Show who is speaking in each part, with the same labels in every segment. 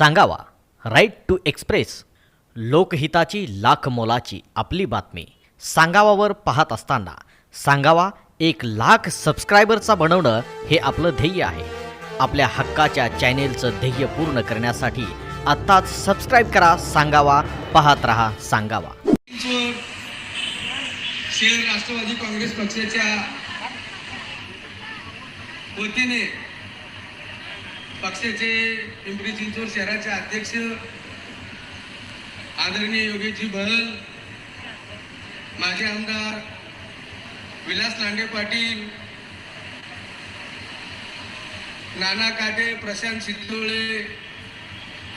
Speaker 1: सांगावा. Right to express लोकहिताची लाख मोलाची आपली बातमी. सांगावावर पाहत असताना सांगावा एक लाख सबस्क्रायबरचा बनवणं हे आपलं ध्येय आहे. आपल्या हक्काच्या चॅनेलचं ध्येय पूर्ण करण्यासाठी आत्ताच सबस्क्राईब करा सांगावा पाहत रहा सांगावा.
Speaker 2: राष्ट्रवादी काँग्रेस पक्षाच्या वतीने पक्षाचे पिंपरी चिंचवड शहराचे अध्यक्ष आदरणीय योगेशजी बहल माजी आमदार विलास लांडे पाटील नाना काटे प्रशांत शितोळे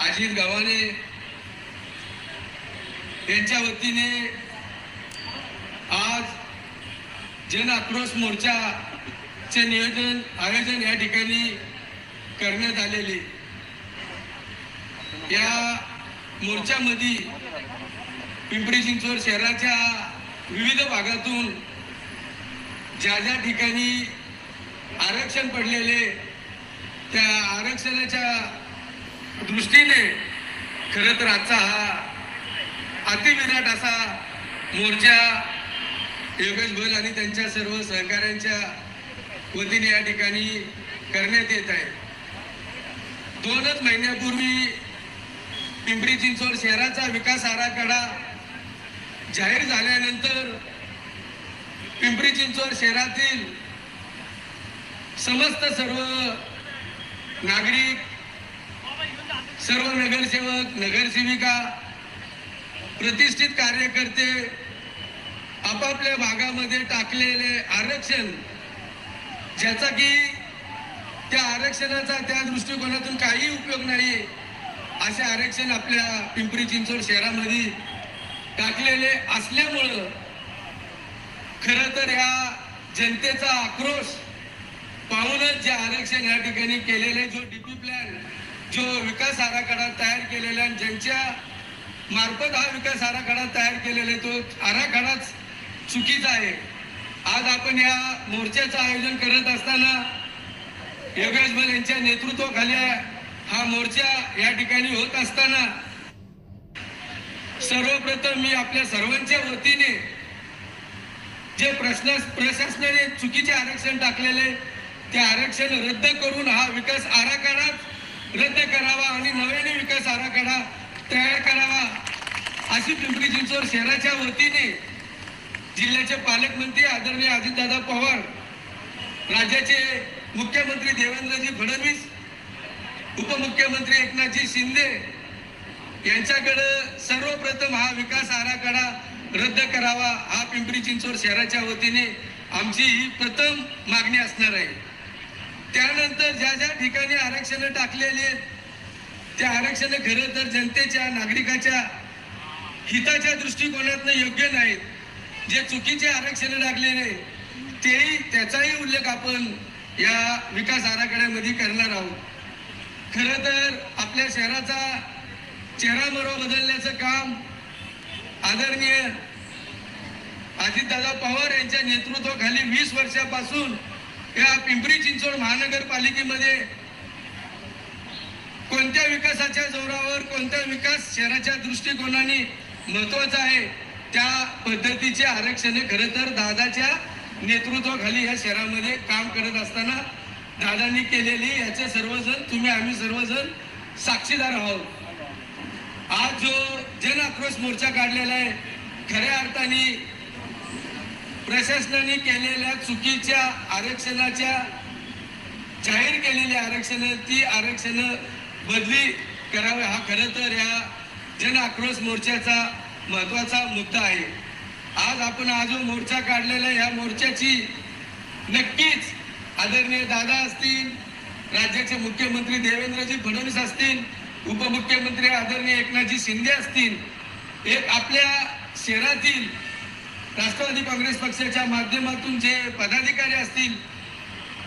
Speaker 2: अजित गव्हाणे यांच्या वतीने आज जन आक्रोश मोर्चाचे नियोजन आयोजन या ठिकाणी करण्यात आलेली. या मोर्चामध्ये पिंपरी चिंचवड शहराच्या विविध भागातून ज्या ज्या ठिकाणी आरक्षण पडलेले त्या आरक्षणाच्या दृष्टीने खरं तर आजचा हा अतिविराट असा मोर्चा योगेश भल आणि त्यांच्या सर्व सहकाऱ्यांच्या वतीने या ठिकाणी करण्यात येत आहे. दोनच महिन्यापूर्वी पिंपरी चिंचवड शहराचा विकास आराखडा जाहीर झाल्यानंतर पिंपरी चिंचवड शहरातील समस्त सर्व नागरिक सर्व नगरसेवक नगरसेविका प्रतिष्ठित कार्यकर्ते आपापल्या भागामध्ये टाकलेले आरक्षण ज्याचा की त्या आरक्षणाचा त्या दृष्टिकोनातून काही उपयोग नाही असे आरक्षण आपल्या पिंपरी चिंचवड शहरामध्ये टाकलेले असल्यामुळं खरं तर ह्या जनतेचा आक्रोश पाहूनच जे आरक्षण या ठिकाणी केलेले जो डीपी प्लॅन जो विकास आराखडा तयार केलेला आणि ज्यांच्या मार्फत हा विकास आराखडा तयार केलेला तो आराखडाच चुकीचा आहे. आज आपण या मोर्चाचं आयोजन करत असताना योगेश बल यांच्या नेतृत्वाखाली हा मोर्चा या ठिकाणी होत असताना सर्वप्रथम मी आपल्या सर्वांच्या वतीने जे प्रश्न प्रशासनाने चुकीचे आरक्षण टाकलेले ते आरक्षण रद्द करून हा विकास आराखडाच रद्द करावा आणि नव्याने विकास आराखडा तयार करावा अशी पिंपरी चिंचवड शहराच्या वतीने जिल्ह्याचे पालकमंत्री आदरणीय अजितदादा पवार राज्याचे मुख्यमंत्री देवेंद्रजी फडणवीस उपमुख्यमंत्री एकनाथजी शिंदे यांच्याकडं सर्वप्रथम हा विकास आराखडा रद्द करावा हा पिंपरी चिंचवड शहराच्या वतीने आमची ही प्रथम मागणी असणार आहे. त्यानंतर ज्या ज्या ठिकाणी आरक्षणं टाकलेली आहेत त्या आरक्षणं खरं तर जनतेच्या नागरिकाच्या हिताच्या दृष्टिकोनातनं योग्य नाहीत. जे चुकीचे आरक्षणं टाकलेले तेही त्याचाही उल्लेख आपण या विकास आराखड्यामध्ये करणार आहोत. खरं तर आपल्या शहराचा चेहरा मरो बदलण्याचं काम आदरणीय अजितदादा पवार यांच्या नेतृत्वाखाली वीस वर्षापासून या पिंपरी चिंचवड महानगरपालिकेमध्ये कोणत्या विकासाच्या जोरावर कोणता विकास शहराच्या दृष्टिकोनाने महत्त्वाचा आहे त्या पद्धतीचे आरक्षण खरं तर दादाच्या नेतृत्वाखाली या शहरामध्ये काम करत असताना दादांनी केलेली याचे सर्वजण तुम्ही आम्ही सर्वजण साक्षीदार आहोत. आज जो जन आक्रोश मोर्चा काढलेला आहे खऱ्या अर्थाने प्रशासनाने केलेल्या चुकीच्या आरक्षणाच्या जाहीर केलेली आरक्षण ती आरक्षण बदली करावे. हा खरं तर या जन आक्रोश मोर्चाचा महत्त्वाचा मुद्दा आहे. आज आपण हा जो मोर्चा काढलेला या मोर्चाची नक्कीच आदरणीय दादा असतील राज्याचे मुख्यमंत्री देवेंद्रजी फडणवीस असतील उपमुख्यमंत्री आदरणीय एकनाथजी शिंदे असतील एक आपल्या शहरातील राष्ट्रवादी काँग्रेस पक्षाच्या माध्यमातून जे पदाधिकारी असतील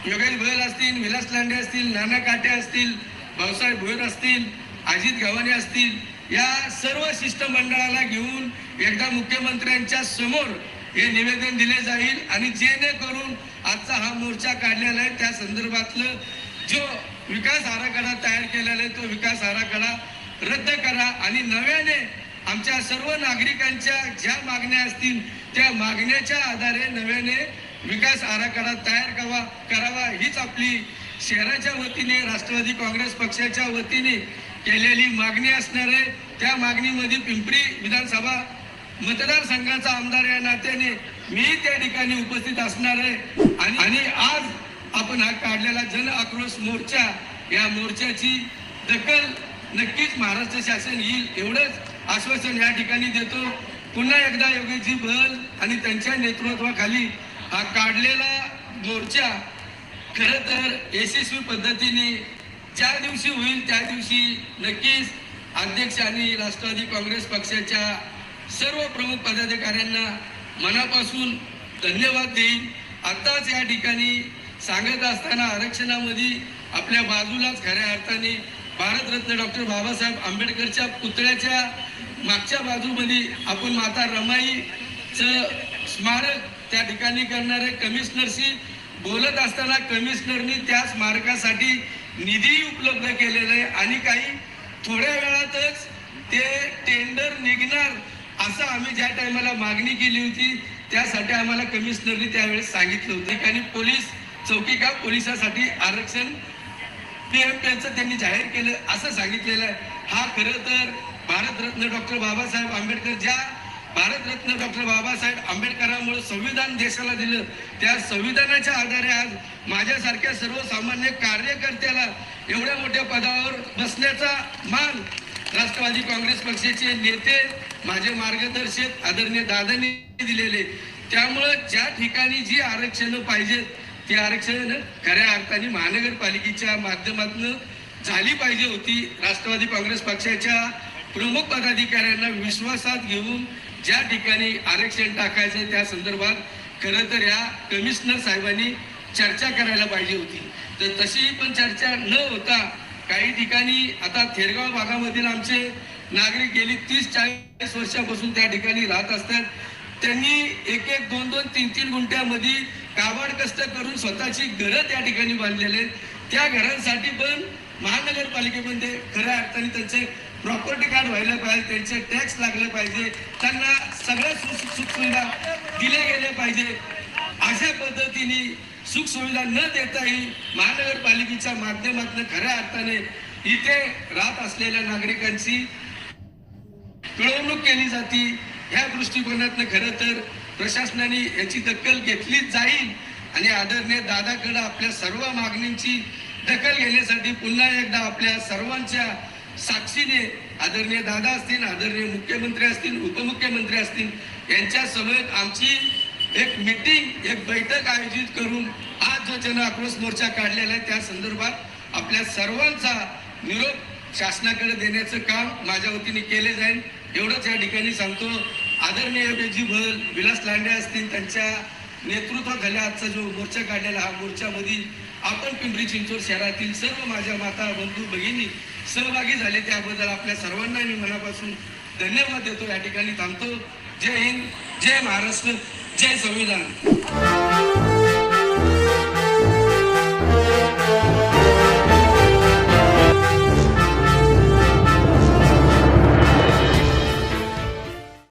Speaker 2: योगेश भोयर असतील विलास लांडे असतील नाना काटे असतील भाऊसाहेब भोयर असतील अजित गव्हाणे असतील या सर्व शिष्टमंडळाला घेऊन एकदा मुख्यमंत्र्यांच्या समोर हे निवेदन दिले जाईल आणि जेणेकरून आजचा हा मोर्चा काढलेला आहे. त्या संदर्भातलं जो विकास आराखडा तयार केलेला आहे तो विकास आराखडा रद्द करा आणि नव्याने आमच्या सर्व नागरिकांच्या ज्या मागण्या असतील त्या मागण्याच्या आधारे नव्याने विकास आराखडा तयार करावा करावा हीच आपली शहराच्या वतीने राष्ट्रवादी काँग्रेस पक्षाच्या वतीने केलेली मागणी असणार आहे. त्या मागणीमध्ये पिंपरी विधानसभा मतदारसंघाचा आमदार या नात्याने मी त्या ठिकाणी उपस्थित असणार आहे. आणि आणि आज आपण हा काढलेला जन आक्रोश मोर्चा या मोर्चाची दखल नक्कीच महाराष्ट्र शासन येईल एवढंच आश्वासन या ठिकाणी देतो. पुन्हा एकदा योगीजी बल आणि त्यांच्या नेतृत्वाखाली हा काढलेला मोर्चा खरं तर यशस्वी पद्धतीने ज्या दिवशी होईल त्या दिवशी नक्कीच अध्यक्ष आणि राष्ट्रवादी काँग्रेस पक्षाच्या सर्व प्रमुख पदाधिकाऱ्यांना मनापासून धन्यवाद देईन. आत्ताच या ठिकाणी सांगत असताना आरक्षणामध्ये आपल्या बाजूलाच खऱ्या अर्थाने भारतरत्न डॉक्टर बाबासाहेब आंबेडकरच्या पुतळ्याच्या मागच्या बाजूमध्ये आपण माता रमाईचं स्मारक त्या ठिकाणी करणारे कमिशनरशी बोलत असताना कमिशनरनी त्या स्मारकासाठी निधी उपलब्ध केलेला आहे आणि काही थोड्या वेळातच ते टेंडर निघणार असं आम्ही ज्या टायमाला मागणी केली होती त्यासाठी आम्हाला कमिशनरनी त्यावेळेस सांगितलं होतं. आणि पोलीस चौकी का पोलिसासाठी आरक्षण पीएमपीचं त्यांनी जाहीर केलं असं सांगितलेलं आहे. हा खरं तर भारतरत्न डॉक्टर बाबासाहेब आंबेडकर ज्या भारतरत्न डॉक्टर बाबासाहेब आंबेडकरांमुळे संविधान देशाला दिलं. त्या संविधानाच्या आधारे आज माझ्यासारख्या सर्वसामान्य कार्यकर्त्याला एवढ्या मोठ्या पदावर बसण्याचा मान राष्ट्रवादी काँग्रेस पक्षाचे नेते माझे मार्गदर्शक आदरणीय दादांनी दिलेले. त्यामुळं ज्या ठिकाणी जी आरक्षणं पाहिजेत ती आरक्षण खऱ्या अर्थाने महानगरपालिकेच्या माध्यमातून झाली पाहिजे होती. राष्ट्रवादी काँग्रेस पक्षाच्या प्रमुख पदाधिकाऱ्यांना विश्वासात घेऊन ज्या ठिकाणी आरक्षण टाकायचं त्या संदर्भात खरं तर या कमिशनर साहेबांनी चर्चा करायला पाहिजे होती. तर तशी पण चर्चा न होता काही ठिकाणी आता थेरगाव भागामधील आमचे नागरिक गेली तीस चाळीस वर्षापासून त्या ठिकाणी राहत असतात. त्यांनी एक एक दोन दोन तीन तीन गुंठ्यामध्ये काबाड कष्ट करून स्वतःची घरं त्या ठिकाणी बांधलेले आहेत. त्या घरांसाठी पण महानगरपालिकेमध्ये खऱ्या अर्थाने त्यांचे प्रॉपर्टी कार्ड व्हायला पाहिजे त्यांचे टॅक्स लागले पाहिजे त्यांना सगळ्या सुखसुविधा दिल्या गेल्या पाहिजे. अशा पद्धतीने सुखसुविधा न देताही महानगरपालिकेच्या माध्यमातून खऱ्या अर्थाने इथे राहत असलेल्या नागरिकांची पिळवणूक केली जाते. ह्या दृष्टिकोनातनं खरं तर प्रशासनाने याची दखल घेतलीच जाईल आणि आदरणीय दादाकडं आपल्या सर्व मागणींची दखल घेण्यासाठी पुन्हा एकदा आपल्या सर्वांच्या साक्षीने आदरणीय दादा असतील आदरणीय मुख्यमंत्री असतील उपमुख्यमंत्री असतील यांच्या समेत आमची एक मीटिंग एक बैठक आयोजित करून आज जो जन आक्रोश मोर्चा काढलेला आहे त्या संदर्भात आपल्या सर्वांचा निरोप शासनाकडे देण्याचं काम माझ्या वतीने केले जाईल. एवढंच या ठिकाणी सांगतो आदरणीय योगेशजी भल विलास लांडे असतील त्यांच्या नेतृत्वाखाली आजचा जो मोर्चा काढलेला हा मोर्चामध्ये आपण पिंपरी चिंचवड शहरातील सर्व माझ्या माता बंधू भगिनी सहभागी झाले त्याबद्दल आपल्या सर्वांना मी मनापासून धन्यवाद देतो. या ठिकाणी थांबतो. जय हिंद जय महाराष्ट्र जय संविधान.